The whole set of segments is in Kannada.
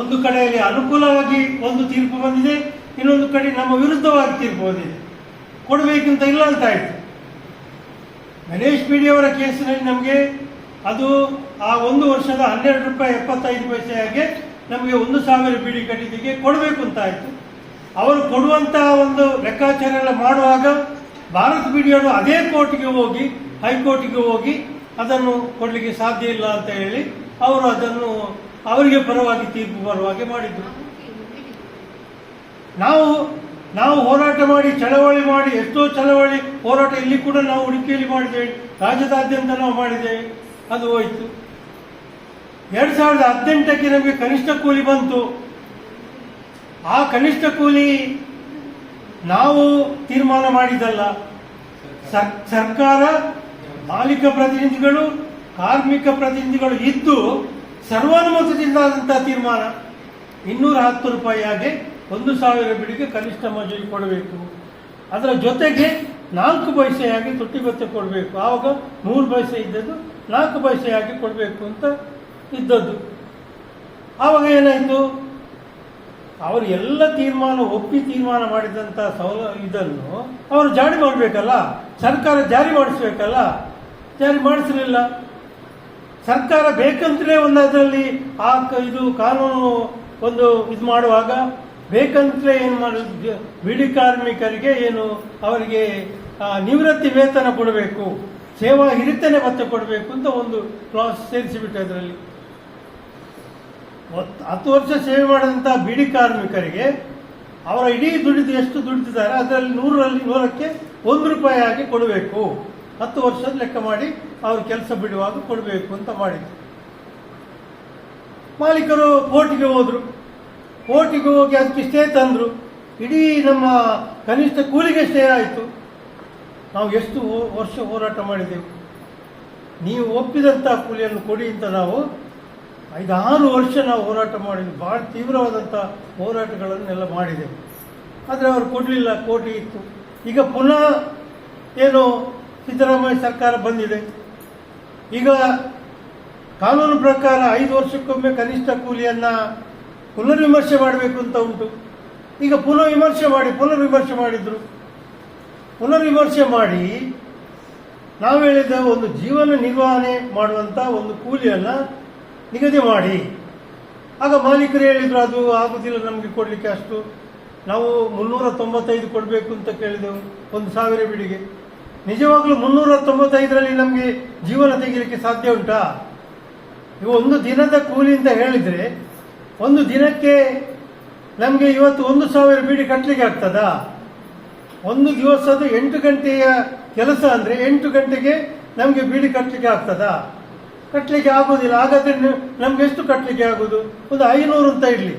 ಒಂದು ಕಡೆಯಲ್ಲಿ ಅನುಕೂಲವಾಗಿ ಒಂದು ತೀರ್ಪು ಬಂದಿದೆ, ಇನ್ನೊಂದು ಕಡೆ ನಮ್ಮ ವಿರುದ್ಧವಾಗಿ ತೀರ್ಪು ಬಂದಿದೆ. ಕೊಡಬೇಕಂತ ಇಲ್ಲ ಅಂತ ಆಯ್ತು. ಗಣೇಶ್ ಅವರ ಕೇಸಿನಲ್ಲಿ ನಮಗೆ ಅದು ಆ ಒಂದು ವರ್ಷದ ಹನ್ನೆರಡು ರೂಪಾಯಿ ಎಪ್ಪತ್ತೈದು ಪೈಸೆಯಾಗೆ ನಮಗೆ ಒಂದು ಸಾವಿರ ಬಿಡಿ ಕಟ್ಟಿದ್ದಕ್ಕೆ ಕೊಡಬೇಕು ಅಂತ ಆಯಿತು. ಅವರು ಕೊಡುವಂತಹ ಒಂದು ಲೆಕ್ಕಾಚಾರ ಎಲ್ಲ ಮಾಡುವಾಗ ಭಾರತ್ ಬಿಡಿಯವರು ಅದೇ ಕೋರ್ಟಿಗೆ ಹೋಗಿ, ಹೈಕೋರ್ಟಿಗೆ ಹೋಗಿ ಅದನ್ನು ಕೊಡಲಿಕ್ಕೆ ಸಾಧ್ಯ ಇಲ್ಲ ಅಂತ ಹೇಳಿ ಅವರು ಅದನ್ನು ಅವರಿಗೆ ಪರವಾಗಿ ತೀರ್ಪು ಬರುವ ಹಾಗೆ ಮಾಡಿದ್ರು. ನಾವು ನಾವು ಹೋರಾಟ ಮಾಡಿ, ಚಳವಳಿ ಮಾಡಿ, ಎಷ್ಟೋ ಚಳವಳಿ, ಹೋರಾಟ ಇಲ್ಲಿ ಕೂಡ ನಾವು ಉಡುಪಿಯಲ್ಲಿ ಮಾಡಿದೆ ರಾಜ್ಯದಾದ್ಯಂತ ನಾವು ಮಾಡಿದೆ ಅದು ಹೋಯಿತು. ಎರಡು ಸಾವಿರದ ಹದಿನೆಂಟಕ್ಕೆ ನಮಗೆ ಕನಿಷ್ಠ ಕೂಲಿ ಬಂತು. ಆ ಕನಿಷ್ಠ ಕೂಲಿ ನಾವು ತೀರ್ಮಾನ ಮಾಡಿದಲ್ಲ ಸರ್- ಸರ್ಕಾರ ಮಾಲೀಕ ಪ್ರತಿನಿಧಿಗಳು, ಕಾರ್ಮಿಕ ಪ್ರತಿನಿಧಿಗಳು ಇದ್ದು ಸರ್ವಾನುಮತದಿಂದ ಆದಂತಹ ತೀರ್ಮಾನ ಇನ್ನೂರ ಹತ್ತು ರೂಪಾಯಿಯಾಗೆ ಒಂದು ಸಾವಿರ ಬಿಡಿಗೆ ಕನಿಷ್ಠ ಮಜೂರಿ ಕೊಡಬೇಕು. ಅದರ ಜೊತೆಗೆ ನಾಲ್ಕು ಪೈಸೆಯಾಗಿ ತುಟ್ಟಿ ಭತ್ಯೆ ಕೊಡಬೇಕು. ಆವಾಗ ಮೂರು ಪೈಸೆ ಇದ್ದದ್ದು ನಾಲ್ಕು ಪೈಸೆಯಾಗಿ ಕೊಡಬೇಕು ಅಂತ ಇದ್ದದ್ದು. ಆವಾಗ ಏನಾಯಿತು? ಅವರು ಎಲ್ಲ ತೀರ್ಮಾನ ಒಪ್ಪಿ ತೀರ್ಮಾನ ಮಾಡಿದಂಥ ಸೌಲ ಇದನ್ನು ಅವರು ಜಾರಿ ಮಾಡಬೇಕಲ್ಲ? ಸರ್ಕಾರ ಜಾರಿ ಮಾಡಿಸ್ಬೇಕಲ್ಲ? ಜಾರಿ ಮಾಡಿಸಲಿಲ್ಲ. ಸರ್ಕಾರ ಬೇಕಂತಲೇ ಒಂದು ಅದರಲ್ಲಿ ಆ ಇದು ಕಾನೂನು ಒಂದು ಇದು ಮಾಡುವಾಗ ಬೇಕಂತಲೇ ಏನು ಮಾಡೋದು? ಬಿಡಿ ಕಾರ್ಮಿಕರಿಗೆ ಏನು ಅವರಿಗೆ ನಿವೃತ್ತಿ ವೇತನ ಕೊಡಬೇಕು, ಸೇವಾ ಹಿರಿತನೆ ಭತ್ತ ಕೊಡಬೇಕು ಅಂತ ಒಂದು ಕ್ಲಾಸ್ ಸೇರಿಸಿಬಿಟ್ಟು ಅದರಲ್ಲಿ. ಹತ್ತು ವರ್ಷ ಸೇವೆ ಮಾಡಿದಂಥ ಬಿಡಿ ಕಾರ್ಮಿಕರಿಗೆ ಅವರ ಇಡೀ ದುಡಿದು ಎಷ್ಟು ದುಡಿದಿದ್ದಾರೆ ಅದರಲ್ಲಿ ನೂರರಲ್ಲಿ ನೂರಕ್ಕೆ ಒಂದು ರೂಪಾಯಿ ಆಗಿ ಕೊಡಬೇಕು. ಹತ್ತು ವರ್ಷದ ಲೆಕ್ಕ ಮಾಡಿ ಅವರು ಕೆಲಸ ಬಿಡುವಾಗ ಕೊಡಬೇಕು ಅಂತ ಮಾಡಿದ್ರು. ಮಾಲೀಕರು ಕೋರ್ಟಿಗೆ ಹೋದರು. ಕೋರ್ಟಿಗೆ ಹೋಗಿ ಅದಕ್ಕೆ ಸ್ಟೇ ತಂದರು. ಇಡೀ ನಮ್ಮ ಕನಿಷ್ಠ ಕೂಲಿಗೆ ಸ್ಟೇ ಆಯಿತು. ನಾವು ಎಷ್ಟು ವರ್ಷ ಹೋರಾಟ ಮಾಡಿದೆವು. ನೀವು ಒಪ್ಪಿದಂಥ ಕೂಲಿಯನ್ನು ಕೊಡಿ ಅಂತ ನಾವು ಐದಾರು ವರ್ಷ ನಾವು ಹೋರಾಟ ಮಾಡಿದ್ವಿ. ಭಾಳ ತೀವ್ರವಾದಂಥ ಹೋರಾಟಗಳನ್ನೆಲ್ಲ ಮಾಡಿದೆವು. ಆದರೆ ಅವರು ಕೊಡಲಿಲ್ಲ ಕೋಟಿ ಇತ್ತು. ಈಗ ಪುನಃ ಏನು ಸಿದ್ದರಾಮಯ್ಯ ಸರ್ಕಾರ ಬಂದಿದೆ. ಈಗ ಕಾನೂನು ಪ್ರಕಾರ ಐದು ವರ್ಷಕ್ಕೊಮ್ಮೆ ಕನಿಷ್ಠ ಕೂಲಿಯನ್ನು ಪುನರ್ವಿಮರ್ಶೆ ಮಾಡಬೇಕು ಅಂತ ಉಂಟು. ಈಗ ಪುನಃ ವಿಮರ್ಶೆ ಮಾಡಿ, ಪುನರ್ವಿಮರ್ಶೆ ಮಾಡಿದ್ರು. ಪುನರ್ವಿಮರ್ಶೆ ಮಾಡಿ ನಾವು ಹೇಳಿದ ಒಂದು ಜೀವನ ನಿರ್ವಹಣೆ ಮಾಡುವಂಥ ಒಂದು ಕೂಲಿಯನ್ನು ನಿಗದಿ ಮಾಡಿ. ಆಗ ಮಾಲೀಕರು ಹೇಳಿದ್ರು, ಅದು ಆಗುದಿಲ್ಲ, ನಮಗೆ ಕೊಡಲಿಕ್ಕೆ ಅಷ್ಟು. ನಾವು ಮುನ್ನೂರ ತೊಂಬತ್ತೈದು ಕೊಡಬೇಕು ಅಂತ ಕೇಳಿದೆವು, ಒಂದು ಸಾವಿರ ಬಿಡಿಗೆ. ನಿಜವಾಗ್ಲೂ ಮುನ್ನೂರ ತೊಂಬತ್ತೈದರಲ್ಲಿ ನಮಗೆ ಜೀವನ ತೆಗಿಲಿಕ್ಕೆ ಸಾಧ್ಯ ಉಂಟಾ? ಇವು ಒಂದು ದಿನದ ಕೂಲಿ ಅಂತ ಹೇಳಿದರೆ, ಒಂದು ದಿನಕ್ಕೆ ನಮಗೆ ಇವತ್ತು ಒಂದು ಸಾವಿರ ಬೀಡಿ ಕಟ್ಟಲಿಕ್ಕೆ ಆಗ್ತದಾ? ಒಂದು ದಿವಸದ ಎಂಟು ಗಂಟೆಯ ಕೆಲಸ ಅಂದರೆ ಎಂಟು ಗಂಟೆಗೆ ನಮಗೆ ಬೀಡಿ ಕಟ್ಟಲಿಕ್ಕೆ ಆಗ್ತದಾ? ಕಟ್ಟಲಿಕ್ಕೆ ಆಗೋದಿಲ್ಲ. ಹಾಗಾದ್ರೆ ನಮ್ಗೆ ಎಷ್ಟು ಕಟ್ಟಲಿಕ್ಕೆ ಆಗೋದು? ಒಂದು ಐನೂರು ಅಂತ ಇರಲಿ.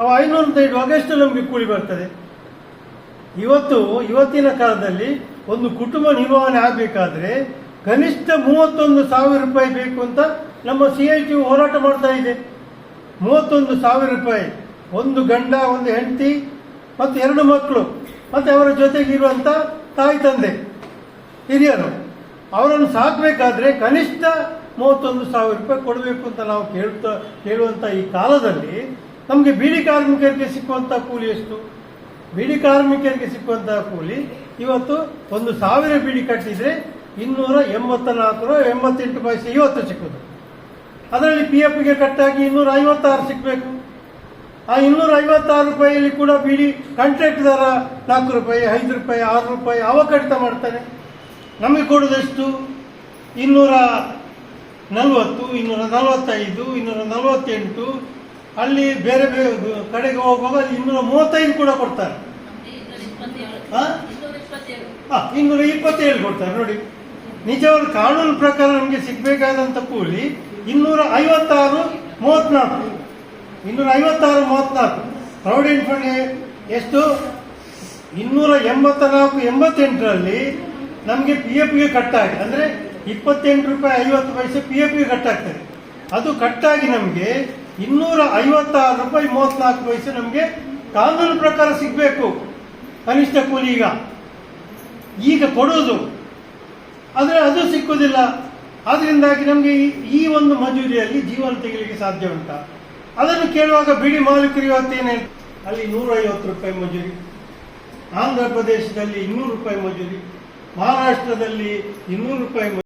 ಅವ ಐನೂರು ಅಂತ ಇಡುವಾಗ ಎಷ್ಟು ನಮಗೆ ಕೂಲಿ ಬರ್ತದೆ? ಇವತ್ತು, ಇವತ್ತಿನ ಕಾಲದಲ್ಲಿ ಒಂದು ಕುಟುಂಬ ನಿರ್ವಹಣೆ ಆಗಬೇಕಾದ್ರೆ ಕನಿಷ್ಠ ಮೂವತ್ತೊಂದು ಸಾವಿರ ರೂಪಾಯಿ ಬೇಕು ಅಂತ ನಮ್ಮ ಸಿ ಐ ಟಿ ಹೋರಾಟ ಮಾಡ್ತಾ ಇದೆ. ಮೂವತ್ತೊಂದು ಸಾವಿರ ರೂಪಾಯಿ, ಒಂದು ಗಂಡ, ಒಂದು ಹೆಂಡತಿ ಮತ್ತು ಎರಡು ಮಕ್ಕಳು ಮತ್ತು ಅವರ ಜೊತೆಗಿರುವಂಥ ತಾಯಿ ತಂದೆ, ಹಿರಿಯರು, ಅವರನ್ನು ಸಾಕಬೇಕಾದ್ರೆ ಕನಿಷ್ಠ ಮೂವತ್ತೊಂದು ಸಾವಿರ ರೂಪಾಯಿ ಕೊಡಬೇಕು ಅಂತ ನಾವು ಕೇಳ್ತಾ, ಕೇಳುವಂಥ ಈ ಕಾಲದಲ್ಲಿ ನಮಗೆ ಬೀಡಿ ಕಾರ್ಮಿಕರಿಗೆ ಸಿಕ್ಕುವಂಥ ಕೂಲಿ ಎಷ್ಟು? ಬೀಡಿ ಕಾರ್ಮಿಕರಿಗೆ ಸಿಕ್ಕುವಂತಹ ಕೂಲಿ ಇವತ್ತು ಒಂದು ಸಾವಿರ ಬೀಡಿ ಕಟ್ಟಿದ್ರೆ ಇನ್ನೂರ ಎಂಬತ್ತ ನಾಲ್ಕು ಎಂಬತ್ತೆಂಟು ಪೈಸೆ ಇವತ್ತು ಸಿಕ್ಕುದು. ಅದರಲ್ಲಿ ಪಿ ಎಫ್ಗೆ ಕಟ್ಟಾಗಿ ಇನ್ನೂರ ಐವತ್ತಾರು ಸಿಕ್ಕಬೇಕು ಆ ಇನ್ನೂರ ಐವತ್ತಾರು ರೂಪಾಯಿಯಲ್ಲಿ ಕೂಡ ಬಿಡಿ ಕಾಂಟ್ರಾಕ್ಟ್ ದರ ನಾಲ್ಕು ರೂಪಾಯಿ, ಐದು ರೂಪಾಯಿ, ಆರು ರೂಪಾಯಿ ಅವ ಕಡಿತ ಮಾಡ್ತಾನೆ ನಮಗೆ ಕೊಡೋದೆಷ್ಟು? ಇನ್ನೂರ ನಲವತ್ತು, ಇನ್ನೂರ ನಲವತ್ತೈದು, ಇನ್ನೂರ ನಲವತ್ತೆಂಟು. ಅಲ್ಲಿ ಬೇರೆ ಬೇರೆ ಕಡೆಗೆ ಹೋಗುವಾಗ ಇನ್ನೂರ ಮೂವತ್ತೈದು ಕೂಡ ಕೊಡ್ತಾರೆ. ಇನ್ನೂರ ಇಪ್ಪತ್ತೇಳು ಕೊಡ್ತಾರೆ, ನೋಡಿ. ನಿಜವಾದ ಕಾನೂನು ಪ್ರಕಾರ ನಮಗೆ ಸಿಗಬೇಕಾದಂಥ ಕೂಲಿ ಇನ್ನೂರ ಐವತ್ತಾರು ಮೂವತ್ನಾಲ್ಕು ಇನ್ನೂರ ಐವತ್ತಾರು ಮೂವತ್ನಾಲ್ಕು ಪ್ರಾವಿಡೆಂಟ್ ಫಂಡ್ ಎಷ್ಟು? ಇನ್ನೂರ ಎಂಬತ್ತ ನಾಲ್ಕು ಎಂಬತ್ತೆಂಟರಲ್ಲಿ ನಮಗೆ ಪಿ ಕಟ್ ಕಟ್ಟಾಗಿ, ಅಂದರೆ ಇಪ್ಪತ್ತೆಂಟು ರೂಪಾಯಿ ಐವತ್ತು ಪೈಸೆ ಪಿ ಕಟ್ ಕಟ್ಟಾಗ್ತದೆ. ಅದು ಕಟ್ಟಾಗಿ ನಮಗೆ ಇನ್ನೂರ ಐವತ್ತಾರು ರೂಪಾಯಿ ಮೂವತ್ನಾಲ್ಕು ಪೈಸೆ ನಮಗೆ ಕಾನೂನು ಪ್ರಕಾರ ಸಿಗಬೇಕು. ಕನಿಷ್ಠ ಕೂಲಿ ಈಗ. ಈಗ ಕೊಡೋದು. ಆದರೆ ಅದು ಸಿಕ್ಕುವುದಿಲ್ಲ ಆದ್ರಿಂದಾಗಿ ನಮಗೆ ಈ- ಒಂದು ಮಜೂರಿಯಲ್ಲಿ ಜೀವನ ತೆಗಿಲಿಕ್ಕೆ ಸಾಧ್ಯ ಉಂಟ. ಅದನ್ನು ಕೇಳುವಾಗ ಬಿಡಿ ಮಾಲೀಕರು ಇವತ್ತೇನೆ ಅಲ್ಲಿ ನೂರೈವತ್ತು ರೂಪಾಯಿ ಮಜೂರಿ, ಆಂಧ್ರ ಪ್ರದೇಶದಲ್ಲಿ ಇನ್ನೂರು ರೂಪಾಯಿ ಮಜೂರಿ, ಮಹಾರಾಷ್ಟ್ರದಲ್ಲಿ ಇನ್ನೂರು ರೂಪಾಯಿ